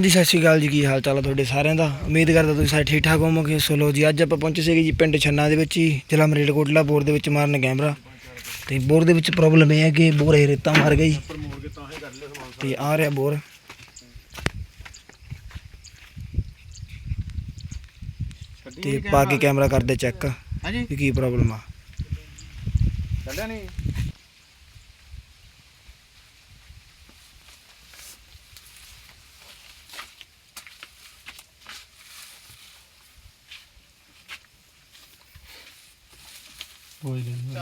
ਹਾਂਜੀ ਸਤਿ ਸ਼੍ਰੀ ਅਕਾਲ ਜੀ ਕੀ ਹਾਲ ਚਾਲ ਹੈ ਤੁਹਾਡੇ ਸਾਰਿਆਂ ਦਾ? ਉਮੀਦ ਕਰਦਾ ਤੁਸੀਂ ਸਾਰੇ ਠੀਕ ਠਾਕ ਹੋਵੋਗੇ। ਸੋ ਲੋ ਜੀ ਅੱਜ ਆਪਾਂ ਪਹੁੰਚੇ ਸੀਗੇ ਜੀ ਪਿੰਡ ਛੰਨਾ ਦੇ ਵਿੱਚ ਹੀ ਜ਼ਿਲ੍ਹਾ ਮਰੇਲਕੋਟਲਾ ਬੋਰ ਦੇ ਵਿੱਚ ਮਾਰਨ ਕੈਮਰਾ। ਤੇ ਬੋਰ ਦੇ ਵਿੱਚ ਪ੍ਰੋਬਲਮ ਇਹ ਹੈ ਕਿ ਬੋਰ ਇਹ ਰੇਤਾ ਮਾਰ ਗਈ ਤੇ ਆ ਰਿਹਾ ਬੋਰ। ਤੇ ਪਾ ਕੇ ਕੈਮਰਾ ਕਰਦੇ ਚੈੱਕ ਹਾਂਜੀ। ਕਿ ਕੀ ਪ੍ਰੋਬਲਮ ਆ। ਚੱਲਿਆ ਨਹੀਂ ਕੋਈ ਨਹੀਂ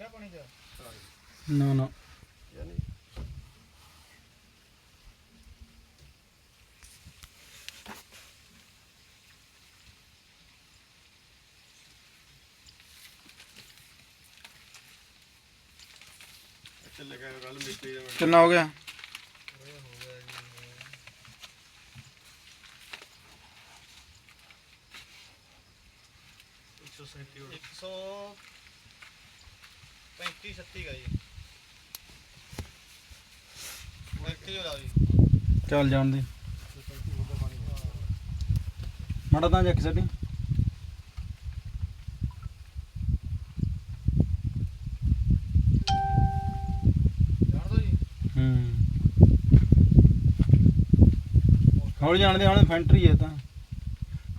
ਵੱਡਾ ਪਾਣੀ ਚ ਨਾ ਨਾ ਕਿੰਨਾ ਹੋ ਗਿਆ? ਇੱਕ ਪੈਂਤੀ ਛੱਤੀ ਗਾ ਜੀ। ਪੈਂਤੀ ਹੋ ਲਾ ਜੀ। ਚੱਲ ਜਾਣ ਦੇ। ਮਾੜਾ ਤਾਂ ਜੱਕ ਸੱਟੀ ਜਾਣ ਦੋ ਜੀ। ਹੂੰ। ਹੌਲੀ ਜਾਣ ਦੇ ਹੁਣ ਫੈਂਟਰੀ ਹੈ ਤਾਂ।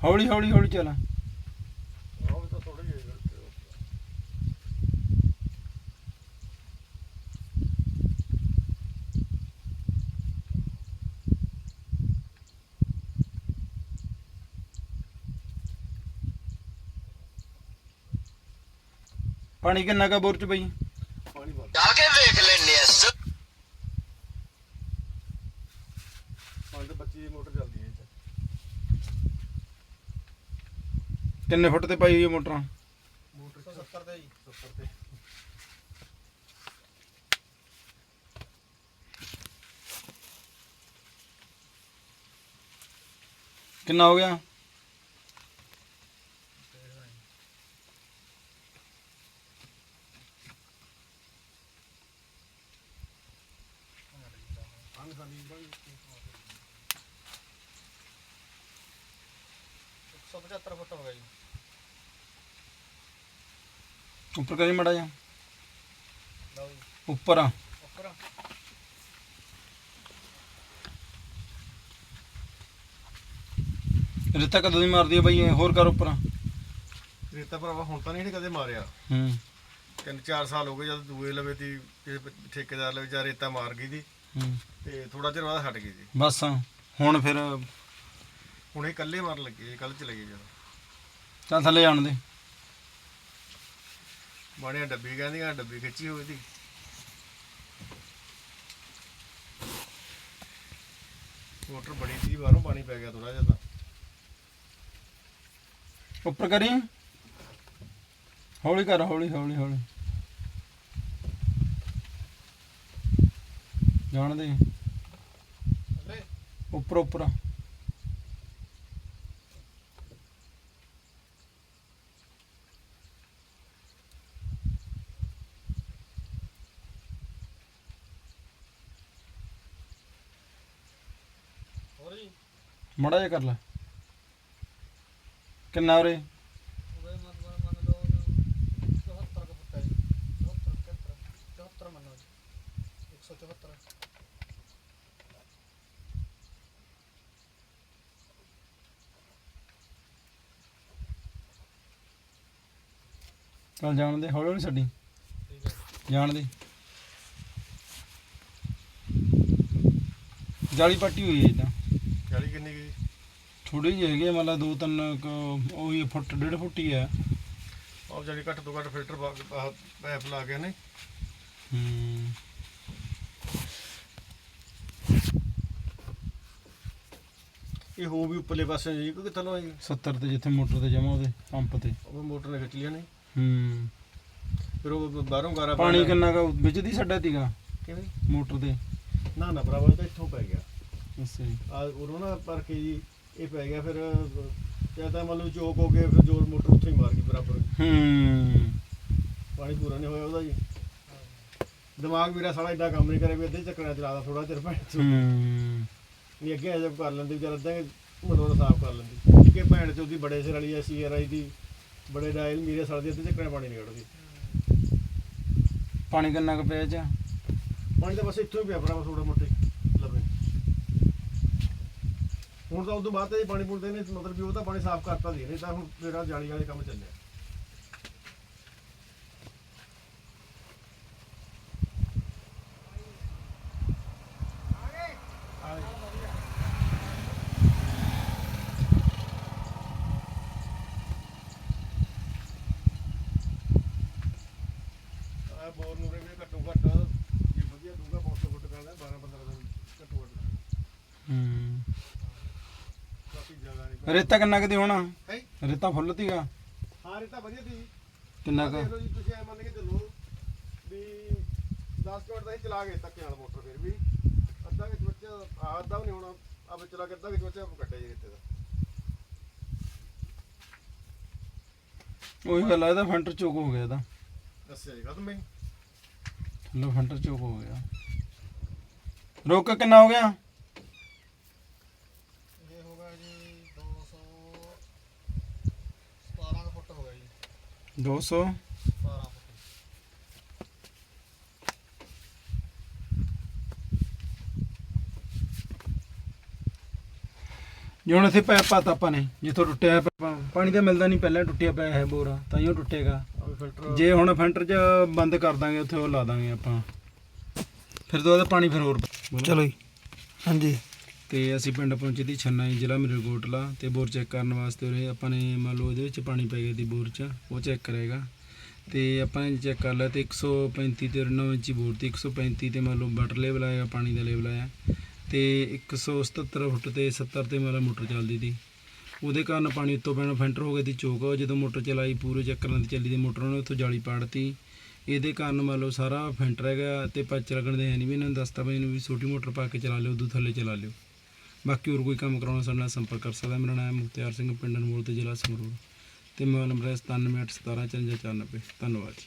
ਹੌਲੀ ਹੌਲੀ ਹੌਲੀ ਚੱਲ। ਪਾਣੀ ਕਿੰਨਾ ਕਾ ਬੋਰ ਚ ਪਈ ਪਾਣੀ ਬੰਦ ਜਾ ਕੇ ਵੇਖ ਲੈਣੇ ਆ ਸ- 25 ਦੀ ਮੋਟਰ ਚੱਲਦੀ ਹੈ ਇਹ 'ਚ। ਕਿੰਨੇ ਫੁੱਟ ਤੇ ਪਾਈ ਹੋਈ ਹੈ ਮੋਟਰਾਂ? ਮੋਟਰ 70 ਤੇ ਜੀ 70 ਤੇ। ਕਿੰਨਾ ਹੋ ਗਿਆ? 175 ਫੁੱਟ ਹੋ ਗਿਆ ਜੀ। ਉੱਪਰ ਕਰੀ ਮੜਾ ਜਾ ਲਓ ਜੀ। ਉੱਪਰ ਆ। ਉੱਪਰ ਰੇਤਾ ਕਦੋਂ ਦੀ ਮਾਰਦੀ ਹੈ ਬਈ ਇਹ? ਹੋਰ ਕਰ ਉੱਪਰ ਰੇਤਾ ਭਰਾਵਾ ਹੁਣ ਤਾਂ ਨਹੀਂ ਇਹਨੇ ਕਦੇ ਮਾਰਿਆ। ਹੂੰ। ਤਿੰਨ ਚਾਰ ਸਾਲ ਹੋ ਗਏ ਜਦ ਦੂਏ ਲਵੇ ਤੀ ਕਿਸੇ ਠੇਕੇਦਾਰ ਲਵੇ ਜਾਂ ਰੇਤਾ ਮਾਰ ਗਈ ਦੀ। ਹੂੰ। ਤੇ ਥੋੜਾ ਚਿਰ ਬਾਅਦ ਹਟ ਗਈ ਜੀ। ਬਸ ਹੁਣ ਫਿਰ ਹੁਣ ਇਹ ਇਕੱਲੇ ਮਾਰਨ ਲੱਗੇ ਕੱਲ ਚਲੇ ਗਏ ਜਦੋਂ। ਚੱਲ ਥੱਲੇ ਜਾਣ ਦੇ। ਬਾਣੀਆਂ ਡੱਬੀ ਕਹਿੰਦੀਆਂ ਡੱਬੀ ਖਿੱਚੀ ਹੋਈ ਦੀ। ਮੋਟਰ ਬੜੀ ਸੀ ਬਾਹਰੋਂ ਪਾਣੀ ਪੈ ਗਿਆ ਥੋੜਾ ਜਿਹਾ ਤਾਂ। ਉੱਪਰ ਕਰੀ। ਹੌਲੀ ਕਰ ਹੌਲੀ ਹੌਲੀ ਹੌਲੀ। ਜਾਣ ਦੇ। ਉੱਪਰ ਉੱਪਰ ਹੋਰ ਜੀ ਮੜਾ ਜਿਹਾ ਕਰ ਲੈ। ਕਿੰਨਾ ਉਰੇ? ਉਹਦੇ ਮਨ ਮੰਨ ਲਓ 74 ਕੁ ਫੁੱਟ ਹੈ ਜੀ। 74 74 74 ਮੰਨੋ ਜੀ। 174 ਚੱਲ ਜਾਣ ਦੇ ਹੌਲੀ ਹੌਲੀ ਛੱਡੀ। ਜਾਣ ਦੇ। ਜਾਲੀ ਪੱਟੀ ਹੋਈ ਹੈ ਗਈ ਥੋੜੀ ਜਿਹੀ ਹੈਗੀ ਮਤਲਬ ਦੋ ਤਿੰਨ ਕੁ ਉਹੀ ਫੁੱਟ ਡੇਢ ਫੁੱਟ ਹੀ ਹੈ ਉਹ ਜਾਲੀ ਘੱਟ ਤੋਂ ਘੱਟ ਫਿਲਟਰ ਪੈਪ ਲਾ ਕੇ ਨੇ ਹੂੰ। ਇਹ ਹੋ ਵੀ ਉੱਪਰਲੇ ਪਾਸੇ ਜੀ ਕਿਉਂਕਿ ਥੱਲੋਂ ਜੀ 70 ਤੇ ਜਿੱਥੇ ਮੋਟਰ ਤੇ ਜਮਾ ਉਹਦੇ ਪੰਪ ਤੇ। ਉਹ ਮੋਟਰ ਨੇ ਖਿੱਚ ਲਿਆ ਨੇ ਹੂੰ। ਫਿਰ ਉਹ ਬਾਹਰੋਂ ਗਾਰਾ ਪਾਣੀ। ਕਿੰਨਾ ਕੁ ਵਿੱਚ ਦੀ ਛੱਡਿਆ ਤੀਗਾ? ਕਿਵੇਂ? ਮੋਟਰ ਤੇ। ਨਾ ਨਾ ਭਰਾਵਾ ਇਹ ਤਾਂ ਇੱਥੋਂ ਪੈ ਗਿਆ। ਅੱਛਾ ਜੀ। ਆ ਉਰੋਂ ਨਾ ਪਰ ਕੇ ਜੀ ਇਹ ਪੈ ਗਿਆ ਫਿਰ ਜਾਂ ਤਾਂ ਮੰਨ ਲਓ ਚੋਕ ਹੋ ਗਏ ਫਿਰ ਜੋਰ ਮੋਟਰ ਉੱਥੇ ਹੀ ਮਾਰ ਗਈ ਬਰਾਬਰ। ਹੂੰ। ਪਾਣੀ ਪੂਰਾ ਨਹੀਂ ਹੋਇਆ ਉਹਦਾ ਜੀ। ਦਿਮਾਗ ਮੇਰਾ ਸਾਲਾ ਇਦਾਂ ਕੰਮ ਨਹੀਂ ਕਰੇ ਵੀ ਅੱਧੇ ਚੱਕਰਾਂ ਚਲਾਦਾ ਥੋੜਾ ਚਿਰ ਭੈਣ ਚੋਦ। ਹੂੰ। ਨਹੀਂ ਅੱਗੇ ਅਜੇ ਕਰ ਲੈਂਦੀ ਵਿਚਾਰ ਅੱਧਾ ਮੋਟਰ ਸਾਫ਼ ਕਰ ਲੈਂਦੀ। ਕਿ ਭੈਣ ਚੋਦੀ ਬੜੇ ਸਿਰ ਵਾਲੀ ਐ ਸੀਆਰਆਈ ਦੀ ਬੜੇ ਡਾਇਲ ਮੇਰੇ ਸਾਲ ਦੇ ਅੱਧੇ ਚੱਕਰਾਂ 'ਚ ਪਾਣੀ ਨਹੀਂ ਕੱਢਦੀ। ਪਾਣੀ ਕਿੰਨਾ ਕੁ ਪਿਆ ਚ? ਪਾਣੀ ਤਾਂ ਬਸ ਇੱਥੋਂ ਹੀ ਪਿਆ ਭਰਾਵਾ ਥੋੜਾ ਮੋਟੇ ਲਵੇ ਹੁਣ ਤਾਂ ਉਦੋਂ ਬਾਅਦ ਤੇ ਪਾਣੀ ਪੁੱਟਦੇ ਨੇ ਮਤਲਬ ਵੀ ਉਹ ਤਾਂ ਪਾਣੀ ਸਾਫ਼ ਕਰਤਾ ਦੀ ਨਹੀਂ ਤਾਂ ਹੁਣ ਜਿਹੜਾ ਜਾਲੀ ਵਾਲੇ ਕੰਮ ਚੱਲਿਆ। ਬੋਰ ਨੂੰ ਰੇ ਘੱਟੋ ਘੱਟ ਜੇ ਵਧੀਆ ਦੂਗਾ 500 ਫੁੱਟ ਕਰਦਾ 12 15 ਦਿਨ ਘੱਟੋ ਘੱਟ। ਹੂੰ। ਜ਼ਿਆਦਾ ਨਹੀਂ ਰੇਤਾ ਕਿੰਨਾ ਕੁ ਦੀ ਹੋਣਾ ਹੈ? ਰੇਤਾ ਫੁੱਲ ਤੀਗਾ? ਹਾਂ ਇਹ ਤਾਂ ਵਧੀਆ ਸੀ ਕਿੰਨਾ ਕੁ? ਦੇਖ ਲਓ ਜੀ ਤੁਸੀਂ ਐ ਮੰਨ ਕੇ ਚੱਲੋ ਵੀ 10 ਮਿੰਟ ਦਾ ਹੀ ਚਲਾ ਗਏ ਤੱਕ ਨਾਲ ਮੋਟਰ ਫਿਰ ਵੀ। ਅੱਧਾ ਵਿੱਚ ਵਿੱਚ ਆ ਅੱਧਾ ਵੀ ਨਹੀਂ ਹੋਣਾ ਆ ਵਿੱਚ ਚਲਾ ਕੇ ਅੱਧਾ ਵਿੱਚ ਵਿੱਚ ਕੱਟਿਆ ਜੀ ਰੇਤੇ ਦਾ। ਉਹੀ ਗੱਲ ਆ ਇਹਦਾ ਫੰਟਰ ਚੋਕ ਹੋ ਗਿਆ ਇਹਦਾ। ਦੱਸਿਆ ਜੀ ਖਤਮ ਹੈ ਲੋ ਫੰਟਰ ਚੋਕ ਹੋ ਗਿਆ। ਰੋਕ ਕਿੰਨਾ ਹੋ ਗਿਆ ਇਹ ਹੋਗਾ ਜੀ 217 ਫੁੱਟ ਹੋ ਗਿਆ ਜੀ 200 17 ਫੁੱਟ ਜੇ ਹੁਣ ਇੱਥੇ ਪੈਪ ਪਾਤਾ ਆਪਾਂ ਨੇ ਜਿੱਥੋਂ ਟੁੱਟਿਆ ਹੈ ਪਾ- ਪਾਣੀ ਤਾਂ ਮਿਲਦਾ ਨਹੀਂ ਪਹਿਲਾਂ ਟੁੱਟਿਆ ਪਿਆ ਹੈ ਬੋਰ ਤਾਂ ਹੀ ਉਹ ਟੁੱਟੇਗਾ। ਫਿਲਟਰ ਜੇ ਹੁਣ ਫੰਟਰ 'ਚ ਬੰਦ ਕਰ ਦਾਂਗੇ ਉੱਥੇ ਉਹ ਲਾ ਦਾਂਗੇ ਆਪਾਂ। ਫਿਰ ਤੋਂ ਉਹਦਾ ਪਾਣੀ ਫਿਰ ਹੋਰ। ਚਲੋ ਜੀ। ਹਾਂਜੀ। ਤੇ ਅਸੀਂ ਪਿੰਡ ਪਹੁੰਚੇ ਦੀ ਛੰਨਾ ਜੀ ਜ਼ਿਲ੍ਹਾ ਮਰੇਕੋਟਲਾ ਤੇ ਬੋਰ ਚੈੱਕ ਕਰਨ ਵਾਸਤੇ ਉਰੇ ਆਪਾਂ ਨੇ ਮੰਨ ਲਓ ਇਹਦੇ ਵਿੱਚ ਪਾਣੀ ਪੈ ਗਿਆ ਦੀ ਬੋਰ 'ਚ, ਉਹ ਚੈੱਕ ਕਰੇਗਾ। ਤੇ ਆਪਾਂ ਨੇ ਚੈੱਕ ਕਰ ਲਿਆ ਤੇ 135 ਤੇ 9 ਇੰਚੀ ਬੋਰ ਤੇ 135 ਤੇ ਮੰਨ ਲਓ ਵਾਟਰ ਲੈਵਲ ਆਇਆ, ਪਾਣੀ ਦਾ ਲੈਵਲ ਆਇਆ। ਤੇ 177 ਫੁੱਟ ਤੇ 70 ਤੇ ਮੰਨ ਲਓ ਮੋਟਰ ਚੱਲਦੀ ਸੀ। ਉਹਦੇ ਕਾਰਨ ਪਾਣੀ ਉੱਤੋਂ ਪੈਣਾ ਫੈਂਟਰ ਹੋ ਗਈ ਦੀ ਚੋਕ ਜਦੋਂ ਮੋਟਰ ਚਲਾਈ, ਪੂਰੇ ਚੱਕਰਾਂ ਤੇ ਚੱਲੀ ਦੀ ਮੋਟਰ ਉਹਨੇ ਉੱਥੋਂ ਜਾਲੀ ਪਾੜਤੀ ਇਹਦੇ ਕਾਰਨ ਮੰਨ ਲਓ ਸਾਰਾ ਫੈਂਟਰ ਹੈਗਾ ਤੇ ਪੱਚ ਲੱਗਣ ਦੇ ਹੈ ਨਹੀਂ ਵੀ ਇਹਨਾਂ ਨੂੰ ਦੱਸਤਾ ਬਈ ਇਹਨੂੰ ਵੀ ਛੋਟੀ ਮੋਟਰ ਪਾ ਕੇ ਚਲਾ ਲਿਓ, ਉਦੋਂ ਥੱਲੇ ਚਲਾ ਲਿਓ। ਬਾਕੀ ਹੋਰ ਕੋਈ ਕੰਮ ਕਰਾਉਣਾ ਸਾਡੇ ਨਾਲ ਸੰਪਰਕ ਕਰ ਸਕਦਾ। ਮੇਰਾ ਨਾਮ ਮੁਖਤਿਆਰ ਸਿੰਘ, ਪਿੰਡ ਅਨਮੋਲ ਤੇ ਜ਼ਿਲ੍ਹਾ ਸੰਗਰੂਰ। ਤੇ ਮੋਬਾਈਲ ਨੰਬਰ ਹੈ 9781714494 ਧੰਨਵਾਦ ਜੀ।